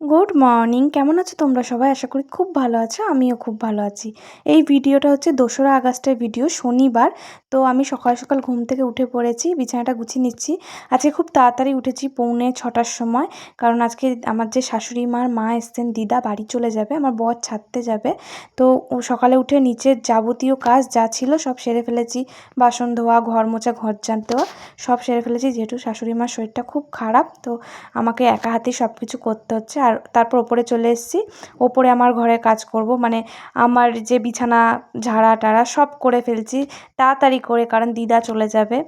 Good morning কেমন আছো তোমরা সবাই? আশা করি খুব ভালো আছো, আমিও খুব ভালো আছি। এই ভিডিওটা হচ্ছে দোসরা আগস্টের ভিডিও, শনিবার। তো আমি সকাল সকাল ঘুম থেকে উঠে পড়েছি, বিছানাটা গুছিয়ে নিচ্ছি। আজকে খুব তাড়াতাড়ি উঠেছি পৌনে ছটার সময়, কারণ আজকে আমার যে শাশুড়ি মার মা এসছেন, দিদা বাড়ি চলে যাবে, আমার বর ছাড়তে যাবে। তো সকালে উঠে নিচের যাবতীয় কাজ যা ছিল সব সেরে ফেলেছি, বাসন ধোয়া, ঘর মোছা, ঘর ঝাঁট দেওয়া, সব সেরে ফেলেছি। যেহেতু শাশুড়ি মার শরীরটা খুব খারাপ, তো আমাকে একা হাতেই সব কিছু করতে হচ্ছে। আর তারপর ওপরে চলে এসেছি। ওপরে আমার ঘরে কাজ করব। মানে আমার যে বিছানা, ঝাড়া, টাড়া সব করে ফেলছি তাড়াতাড়ি করে কারণ দিদা চলে যাবে।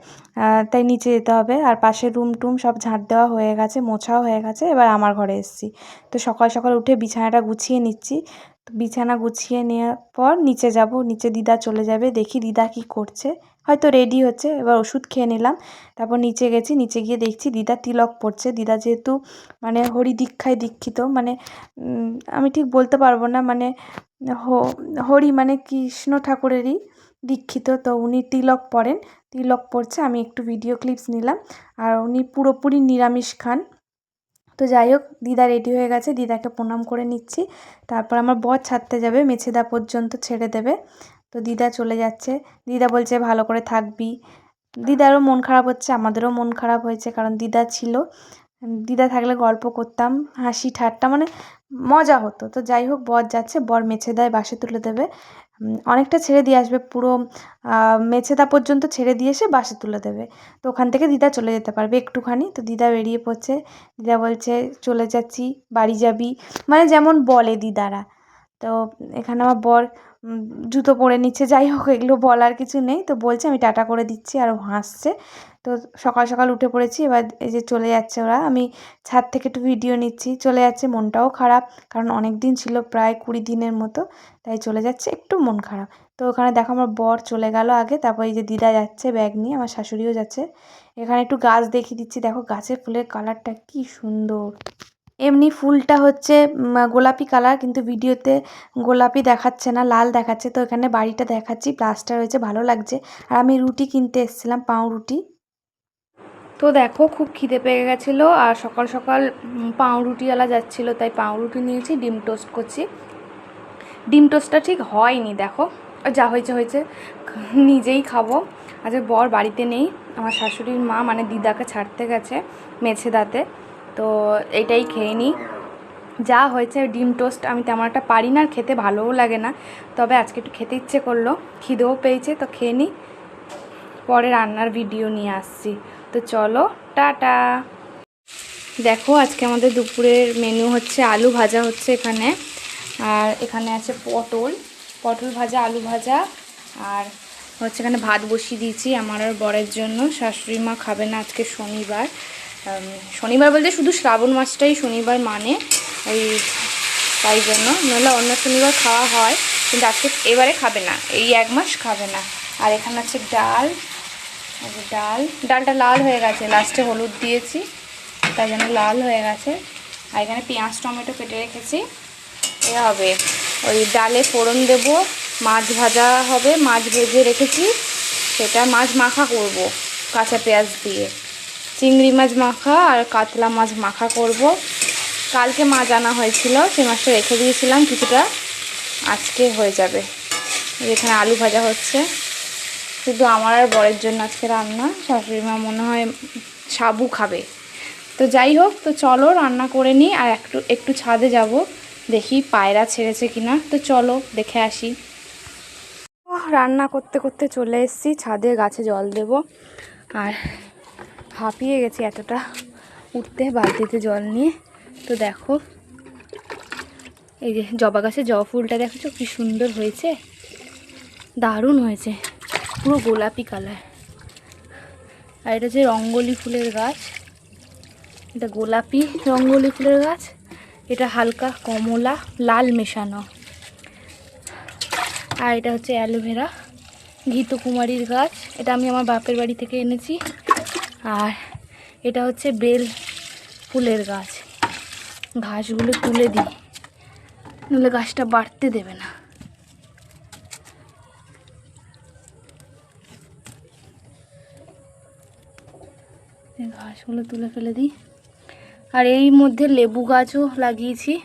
তাই নিচে যেতে হবে। আর পাশে রুম টুম সব ঝাঁট দেওয়া হয়ে গেছে, মোছাও হয়ে গেছে। এবার আমার ঘরে এসেছি। তো সকাল সকাল উঠে বিছানাটা গুছিয়ে নিচ্ছি। বিছানা গুছিয়ে নেওয়ার পর নিচে যাব। নিচে দিদা চলে যাবে। দেখি দিদা কি করছে। হয়তো রেডি হচ্ছে। এবার ওষুধ খেয়ে নিলাম। তারপর নিচে গেছি। নিচে গিয়ে দেখছি দিদা তিলক পড়ছে। দিদা যেহেতু মানে হরি দীক্ষায় দীক্ষিত মানে আমি ঠিক বলতে পারব না। মানে হরি মানে কৃষ্ণ ঠাকুরেরই দীক্ষিত। তো উনি তিলক পড়েন। তিলক পড়ছে। আমি একটু ভিডিও ক্লিপস নিলাম। আর উনি পুরোপুরি নিরামিষ খান। তো যাই হোক, দিদা রেডি হয়ে গেছে। দিদাকে প্রণাম করে নিচ্ছি। তারপর আমার বর ছাড়তে যাবে, মেছেদা পর্যন্ত ছেড়ে দেবে। তো দিদা চলে যাচ্ছে। দিদা বলছে, ভালো করে থাকবি। দিদারও মন খারাপ হচ্ছে, আমাদেরও মন খারাপ হয়েছে, কারণ দিদা ছিল। দিদা থাকলে গল্প করতাম, হাসি ঠাট্টা মানে মজা হতো। তো যাই হোক, বর যাচ্ছে, বর মেছেদায় বাসে তুলে দেবে। অনেকটা ছেড়ে দিয়ে আসবে, পুরো মেছেদা পর্যন্ত ছেড়ে দিয়ে এসে বাসে তুলে দেবে। তো ওখান থেকে দিদা চলে যেতে পারবে একটুখানি। তো দিদা বেরিয়ে পড়ছে। দিদা বলছে, চলে যাচ্ছি, বাড়ি যাবি? মানে যেমন বলে দিদারা। তো এখানে আমার বর জুতো পরে নিচ্ছে। যাই হোক, এগুলো বলার কিছু নেই। তো বলছে, আমি টাটা করে দিচ্ছি। আর হাসছে। তো সকাল সকাল উঠে পড়েছি। এবার এই যে চলে যাচ্ছে ওরা। আমি ছাদ থেকে একটু ভিডিও নিচ্ছি। চলে যাচ্ছে, মনটাও খারাপ। কারণ অনেক দিন ছিল, প্রায় কুড়ি দিনের মতো। তাই চলে যাচ্ছে, একটু মন খারাপ। তো ওখানে দেখো, আমার বর চলে গেল আগে। তারপর এই যে দিদা যাচ্ছে ব্যাগ নিয়ে, আমার শাশুড়িও যাচ্ছে। এখানে একটু গাছ দেখিয়ে দিচ্ছি। দেখো, গাছের ফুলের কালারটা কি সুন্দর। এমনি ফুলটা হচ্ছে গোলাপি কালার কিন্তু ভিডিওতে গোলাপি দেখাচ্ছে না, লাল দেখাচ্ছে। তো এখানে বাড়িটা দেখাচ্ছি, প্লাস্টার হয়েছে, ভালো লাগছে। আর আমি রুটি কিনতে এসেছিলাম পাউরুটি তো দেখো, খুব খিদে পেয়ে গেছিল, আর সকাল সকাল পাউরুটিওয়ালা যাচ্ছিল, তাই পাউরুটি নিয়েছি, ডিম টোস্ট করছি। ডিম টোস্টটা ঠিক হয়নি, দেখো। যা হয়েছে হয়েছে, নিজেই খাব। আজকে বর বাড়িতে নেই, আমার শাশুড়ির মা মানে দিদাকে ছাড়তে গেছে মেছে দাঁতে তো এটাই খেয়ে নিই। যা হয়েছে ডিম টোস্ট আমি তেমন একটা পারি না, আর খেতে ভালোও লাগে না। তবে আজকে একটু খেতে ইচ্ছে করল, খিদেও পেয়েছে, তো খেয়ে নিই। পরে রান্নার ভিডিও নিয়ে আসছি। তো চলো, টাটা। দেখো, আজকে আমাদের দুপুরের মেনু হচ্ছে আলু ভাজা হচ্ছে এখানে। আর এখানে আছে পটল। পটল ভাজা, আলু ভাজা। আর হচ্ছে এখানে ভাত বসিয়ে দিয়েছি আমার আর বরের জন্য। শাশুড়ি মা খাবে না আজকে শনিবার। শনিবার বলতে শুধু শ্রাবণ মাসটাই শনিবার মানে ওই তাই জন্য। নাহলে অন্য শনিবার খাওয়া হয়, কিন্তু আজকে এবারে খাবে না, এই এক মাস খাবে না। আর এখানে আছে ডাল ডাল। ডালটা লাল হয়ে গেছে, লাস্টে হলুদ দিয়েছি, তাই জন্য লাল হয়ে গেছে। আর এখানে পেঁয়াজ, টমেটো কেটে রেখেছি। এ হবে, ওই ডালে ফোড়ন দেব, মাছ ভাজা হবে, মাছ ভেজে রেখেছি, সেটা মাছ মাখা করব, কাঁচা পেঁয়াজ দিয়ে। চিংড়ি মাছ মাখা আর কাতলা মাছ মাখা করব। কালকে মাছ আনা হয়েছিল, সেই মাছটা রেখে দিয়েছিলাম, কিছুটা আজকে হয়ে যাবে। এখানে আলু ভাজা হচ্ছে। শুধু আমার আর বরের জন্য আজকে রান্না। শাশুড়ি মা মনে হয় সাবু খাবে। তো যাই হোক, তো চলো রান্না করে নিই। আর একটু একটু ছাদে যাব। দেখি পায়রা ছেড়েছে কিনা। তো চলো, দেখে আসি। রান্না করতে করতে চলে এসেছি। ছাদে গাছে জল দেব। আর হাঁপিয়ে গেছি এতটা। উঠতে বালতিতে জল নিয়ে। তো দেখো, এই যে জবা গাছে জবা ফুলটা দেখছ? কি সুন্দর হয়েছে। দারুণ হয়েছে। পুরো গোলাপি কালার। আর এটা হচ্ছে রঙ্গলি ফুলের গাছ। এটা গোলাপি রঙ্গলি ফুলের গাছ। এটা হালকা কমলা, লাল মেশানো। আর এটা হচ্ছে অ্যালোভেরা। ঘিতকুমারীর গাছ। এটা আমি আমার বাপের বাড়ি থেকে এনেছি। আর এটা হচ্ছে বেল ফুলের গাছ। ঘাসগুলো তুলে দিই। নাহলে গাছটা বাড়তে দেবে না। ঘাসগুলো তুলে ফেলে দিই। আর এই মধ্যে লেবু গাছও লাগিয়েছি।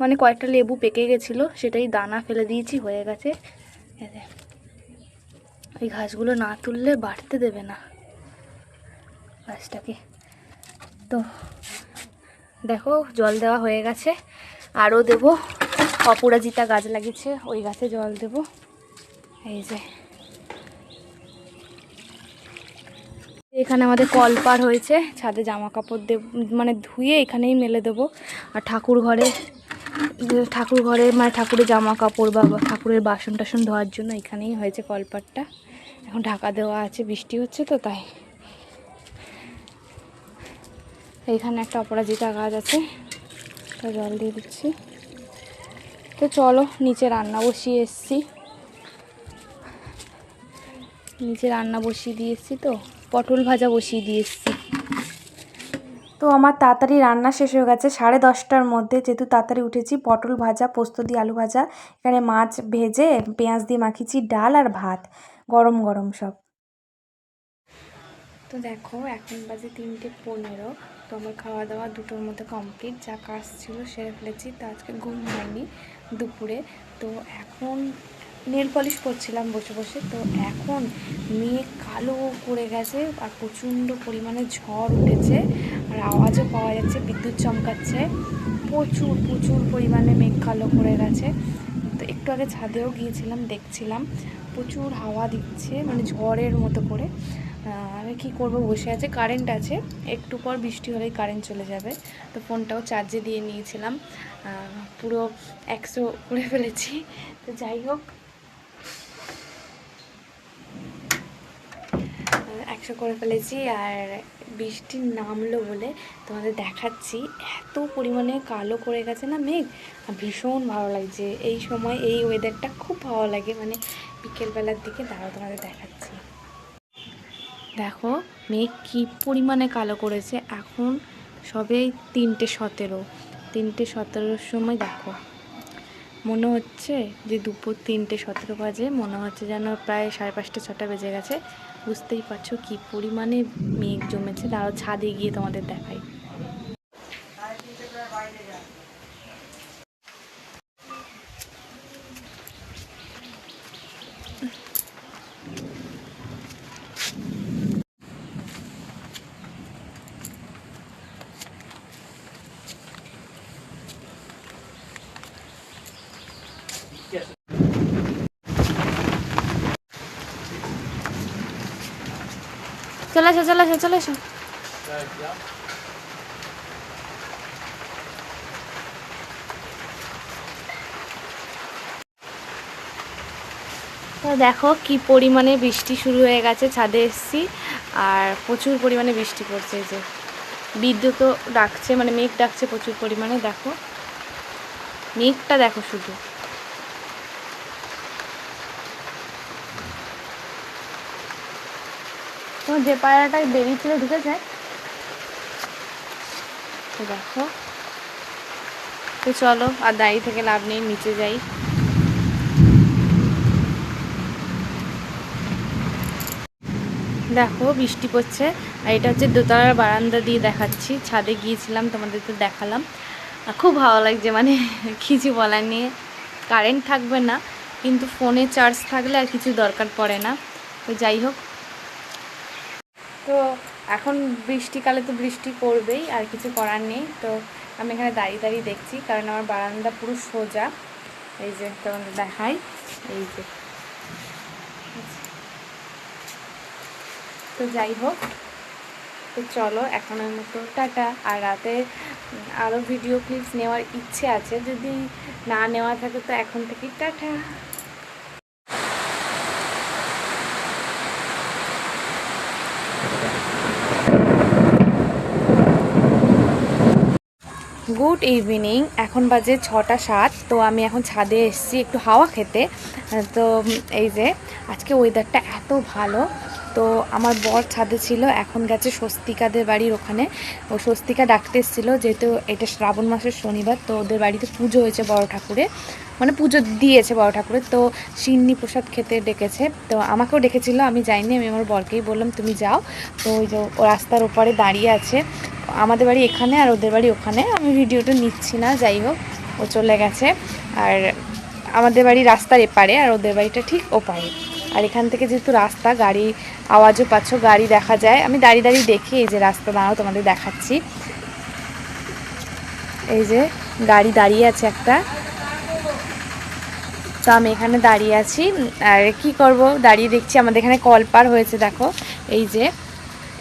মানে কয়েকটা লেবু পেকে গেছিল, সেটাই দানা ফেলে দিয়েছি, হয়ে গেছে। এই ঘাসগুলো না তুললে বাড়তে দেবে না। গাছটাকে তো দেখো, জল দেওয়া হয়ে গেছে। আরও দেবো। অপরাজিতা গাছ লাগিয়েছে, ওই গাছে জল দেবো। এই যে। এখানে আমাদের কল পার হয়েছে, ছাদে জামা কাপড় দেব মানে ধুয়ে এখানেই মেলে দেবো। আর ঠাকুর ঘরে ঠাকুর ঘরে মানে ঠাকুরের জামা কাপড় বা ঠাকুরের বাসন টাসন ধোয়ার জন্য এখানেই হয়েছে কলপাটটা এখন ঢাকা দেওয়া আছে, বৃষ্টি হচ্ছে তো, তাই। এইখানে একটা অপরাজিতা গাছ আছে। জল দিয়ে দিচ্ছি। তো চলো, নিচে রান্না বসিয়ে এসছি। নিচে রান্না বসিয়ে দিয়ে এসছি তো। পটল ভাজা বসিয়ে দিয়ে এসছি। তো আমার তাড়াতাড়ি রান্না শেষ হয়ে গেছে। সাড়ে দশটার মধ্যে যেহেতু তাড়াতাড়ি উঠেছি, পটল ভাজা, পোস্ত দিয়ে আলু ভাজা, এখানে মাছ ভেজে পেঁয়াজ দিয়ে মাখিয়েছি, ডাল আর ভাত। গরম গরম সব। তো দেখো, এখন বাজে তিনটে পনেরো। তো আমার খাওয়া দাওয়া দুটোর মধ্যে কমপ্লিট যা কাজ ছিল সেরে ফেলেছি। তো আজকে ঘুম হয়নি দুপুরে। তো এখন নেল পলিশ করছিলাম বসে বসে। তো এখন মেঘ কালো করে গেছে আর প্রচণ্ড পরিমাণে ঝড় উঠেছে আর আওয়াজও পাওয়া যাচ্ছে, বিদ্যুৎ চমকাচ্ছে। প্রচুর প্রচুর পরিমাণে মেঘ কালো করে গেছে। তো একটু আগে ছাদেও গিয়েছিলাম, দেখছিলাম। প্রচুর হাওয়া দিচ্ছে মানে ঝড়ের মতো করে। আমি কী করব? বসে আছে কারেন্ট আছে। একটু পর বৃষ্টি হলেই কারেন্ট চলে যাবে। তো ফোনটাও চার্জে দিয়ে নিয়েছিলাম। পুরো একশো করে ফেলেছি। তো যাই হোক। একশো করে ফেলেছি আর বৃষ্টি নামলো বলে তোমাদের দেখাচ্ছি। এত পরিমাণে কালো করে গেছে না মেঘ? ভীষণ ভালো লাগছে। এই সময় এই ওয়েদারটা খুব ভালো লাগে। মানে বিকেলবেলার দিকে দাঁড়াও, তোমাদের দেখাচ্ছি। দেখো, মেঘ কী পরিমাণে কালো করেছে। এখন সবে তিনটে সতেরো। তিনটে সতেরোর সময় দেখো, মনে হচ্ছে যে দুপুর তিনটে সতেরো বাজে। মনে হচ্ছে যেন প্রায় সাড়ে পাঁচটা, ছটা বেজে গেছে। বুঝতেই পারছ কি পরিমাণে মেঘ জমেছে। তারও ছাদে গিয়ে তোমাদের দেখাই। চলে আসো চলে আসো চলে তো দেখো কি পরিমাণে বৃষ্টি শুরু হয়ে গেছে, ছাদে এসছি, আর প্রচুর পরিমাণে বৃষ্টি পড়ছে যে। বিদ্যুৎও ডাকছে মানে মেঘ ডাকছে প্রচুর পরিমাণে, দেখো। মেঘটা দেখো শুধু। তোমার যে পায়রাটা বেরিয়েছিল ঢুকেছে দেখো। তো চলো, আর দাঁড়িয়ে থেকে লাভ নেই, নিচে যাই। দেখো, বৃষ্টি পড়ছে, আর এটা হচ্ছে দোতলার বারান্দা দিয়ে দেখাচ্ছি। ছাদে গিয়েছিলাম তোমাদের তো দেখালাম খুব ভালো লাগছে মানে কিছু বলার নিয়ে কারেন্ট থাকবে না, কিন্তু ফোনে চার্জ থাকলে আর কিছু দরকার পড়ে না। তো যাই হোক তো এখন বৃষ্টিকালে তো বৃষ্টি পড়বেই, আর কিছু করার নেই। তো আমি এখানে দাঁড়িয়ে দাঁড়িয়ে দেখছি, কারণ আমার বারান্দা পুরো সোজা। এই যে তোমাদের দেখাই, এই যে। তো যাই হোক, তো চলো এখনের মতো, টাটা। আর রাতে আরও ভিডিও ক্লিপস নেওয়ার ইচ্ছে আছে, যদি না নেওয়া থাকে তো এখন থেকেই টাটা। Good evening. এখন বাজে ছটা সাত, তো আমি এখন ছাদে এসেছি একটু হাওয়া খেতে। তো এই যে, আজকে ওয়েদারটা এত ভালো, তো আমার বর ছাদে ছিল, এখন গেছে স্বস্তিকাদের বাড়ির ওখানে। ও স্বস্তিকা ডাকতে এসেছিল, যেহেতু এটা শ্রাবণ মাসের শনিবার, তো ওদের বাড়িতে পুজো হয়েছে বড় ঠাকুরে মানে পুজো দিয়েছে বড় ঠাকুরের, তো সিন্নি প্রসাদ খেতে ডেকেছে। তো আমাকেও ডেকেছিল, আমি যাইনি, আমি আমার বরকেই বললাম, তুমি যাও। তো ওই যে ও রাস্তার ওপারে দাঁড়িয়ে আছে। আমাদের বাড়ি এখানে আর ওদের বাড়ি ওখানে। আমি ভিডিওটা নিচ্ছি না, যাই হোক, ও চলে গেছে। আর আমাদের বাড়ি রাস্তার এপারে, আর ওদের বাড়িটা ঠিক ওপারে। আর এখান থেকে যেহেতু রাস্তা, গাড়ি আওয়াজও পাচ্ছ, গাড়ি দেখা যায়। আমি দাঁড়িয়ে দাঁড়িয়ে দেখি, এই যে রাস্তা, দাঁড়াও, তোমাদের দেখাচ্ছি। এই যে গাড়ি দাঁড়িয়ে আছে একটা। তো আমি এখানে দাঁড়িয়ে আছি। আর কি করব? দাঁড়িয়ে দেখছি, আমাদের এখানে কল পার হয়েছে, দেখো। এই যে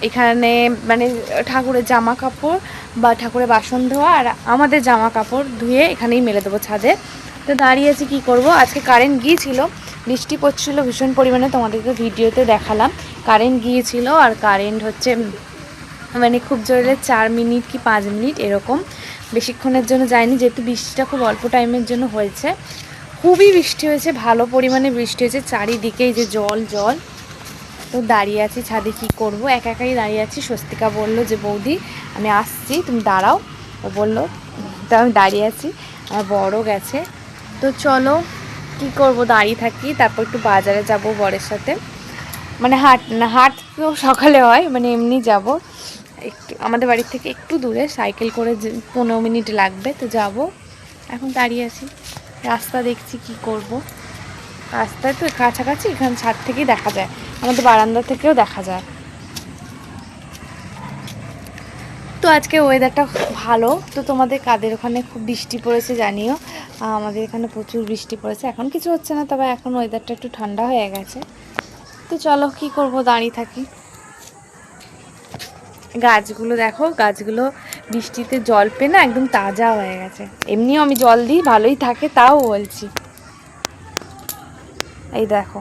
এখানে মানে ঠাকুরের জামা কাপড় বা ঠাকুরের বাসন ধোয়া আর আমাদের জামা কাপড় ধুয়ে এখানেই মেলে দেবো ছাদে। তো দাঁড়িয়ে আছি কী করব? আজকে কারেন্ট গিয়েছিল বৃষ্টি পড়ছিল, ভীষণ পরিমাণে তোমাদেরকে ভিডিওতে দেখালাম। কারেন্ট গিয়েছিল আর কারেন্ট হচ্ছে মানে খুব জোরে চার মিনিট কি পাঁচ মিনিট এরকম। বেশিক্ষণের জন্য যায়নি যেহেতু বৃষ্টিটা খুব অল্প টাইমের জন্য হয়েছে। খুবই বৃষ্টি হয়েছে, ভালো পরিমাণে বৃষ্টি হয়েছে, চারিদিকেই যে জল জল। তো দাঁড়িয়ে আছি ছাদে কি করব? একা একাই দাঁড়িয়ে আছি। স্বস্তিকা বলল যে, বৌদি, আমি আসছি, তুমি দাঁড়াও। ও বলল, তো আমি দাঁড়িয়ে আছি, আমার বড় গেছে। তো চলো, কি করব? দাঁড়িয়ে থাকি, তারপর একটু বাজারে যাব বরের সাথে। মানে হাট, না, হাট তো সকালে হয় মানে এমনি যাব। একটু, আমাদের বাড়ির থেকে একটু দূরে, সাইকেল করে পনেরো মিনিট লাগবে, তো যাব। এখন দাঁড়িয়ে আছি। রাস্তা দেখছি কি করব। রাস্তায় তো কাছাকাছি, এখান ছাদ থেকেই দেখা যায়। আমাদের বারান্দা থেকেও দেখা যায়। তো আজকে ওয়েদারটা ভালো। তো তোমাদের কাদের ওখানে খুব বৃষ্টি পড়েছে জানিও। আমাদের এখানে প্রচুর বৃষ্টি পড়েছে। এখন কিছু হচ্ছে না, তবে এখন ওয়েদারটা একটু ঠান্ডা হয়ে গেছে। তো চলো, কি করব? দাঁড়িয়ে থাকি। গাছগুলো দেখো, গাছগুলো বৃষ্টিতে জল পেয়ে না একদম তাজা হয়ে গেছে। এমনিও আমি জল দিই, ভালোই থাকে, তাও বলছি। এই দেখো।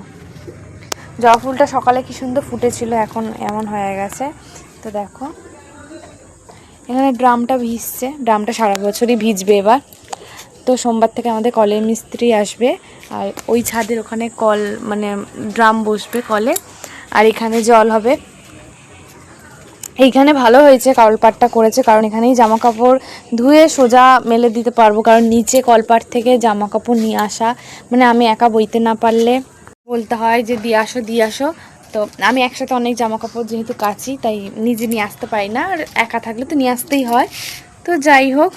জবা ফুলটা সকালে কি সুন্দর ফুটেছিল এখন এমন হয়ে গেছে। তো দেখো, এখানে ড্রামটা ভিজছে, ড্রামটা সারা বছরই ভিজবে এবার। তো সোমবার থেকে আমাদের কলের মিস্ত্রি আসবে, আর ওই ছাদের ওখানে কল মানে ড্রাম বসবে কলে, আর এখানে জল হবে। এইখানে ভালো হয়েছে, কলপাটটা করেছে, কারণ এখানেই জামা কাপড় ধুয়ে সোজা মেলে দিতে পারব, কারণ নিচে কলপাট থেকে জামা কাপড় নিয়ে আসা মানে আমি একা বইতে না পারলে বলতে হয় যে দিয়ে আসো দিয়ে আসো। তো আমি একসাথে অনেক জামা কাপড় যেহেতু কাচি, তাই নিজে নিয়ে আসতে পারি না, আর একা থাকলে তো নিয়ে আসতেই হয়। তো যাই হোক,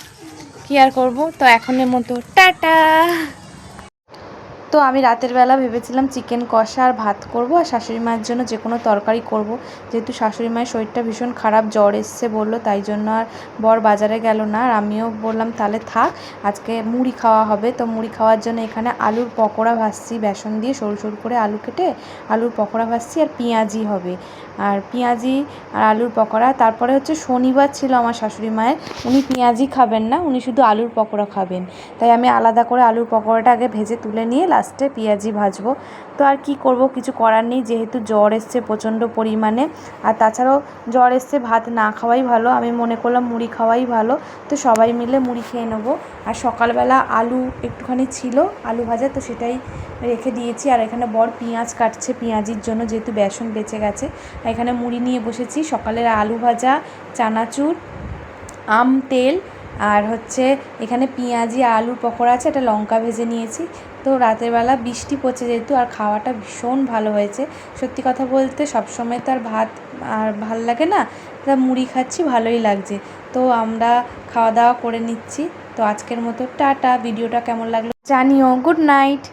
কি আর করব? তো এখনের মতো, টাটা! তো আমি রাতের বেলা ভেবেছিলাম চিকেন কষা আর ভাত করব আর শাশুড়ি মায়ের জন্য যে কোনো তরকারি করব। যেহেতু শাশুড়ি মায়ের শরীরটা ভীষণ খারাপ, জ্বর এসছে বলল, তাই জন্য আর বর বাজারে গেল না। আর আমিও বললাম, তাহলে থাক, আজকে মুড়ি খাওয়া হবে। তো মুড়ি খাওয়ার জন্য এখানে আলুর পকোড়া ভাজছি, বেসন দিয়ে সরু সরু করে আলু কেটে আলুর পকোড়া ভাজছি আর পেঁয়াজি হবে। আর পেঁয়াজি আর আলুর পকোড়া, তারপরে হচ্ছে শনিবার ছিল আমার শাশুড়ি মায়ের, উনি পেঁয়াজি খাবেন না, উনি শুধু আলুর পকোড়া খাবেন। তাই আমি আলাদা করে আলুর পকোড়াটা আগে ভেজে তুলে নিয়ে পেঁয়াজি ভাজবো। তো আর কি করব, কিছু করার নেই, যেহেতু জ্বর এসছে প্রচণ্ড পরিমাণে। আর তাছাড়াও জ্বর এসছে, ভাত না খাওয়াই ভালো, আমি মনে করলাম মুড়ি খাওয়াই ভালো। তো সবাই মিলে মুড়ি খেয়ে নেব। আর সকালবেলা আলু একটুখানি ছিল, আলু ভাজা, তো সেটাই রেখে দিয়েছি। আর এখানে বর পেঁয়াজ কাটছে পেঁয়াজির জন্য, যেহেতু বেসন বেঁচে গেছে। এখানে মুড়ি নিয়ে বসেছি। সকালের আলু ভাজা, চানাচুর, আম, তেল, আর হচ্ছে এখানে পেঁয়াজি আলুর পকোড়া আছে, একটা লঙ্কা ভেজে নিয়েছি। তো রাতের বেলা বৃষ্টি পড়ছে যেহেতু, আর খাওয়াটা ভীষণ ভালো হয়েছে। সত্যি কথা বলতে সবসময় তো আর ভাত আর ভালো লাগে না, তা মুড়ি খাচ্ছি, ভালোই লাগছে। তো আমরা খাওয়া দাওয়া করে নিচ্ছি। তো আজকের মতো টাটা, ভিডিওটা কেমন লাগল জানিও। Good night.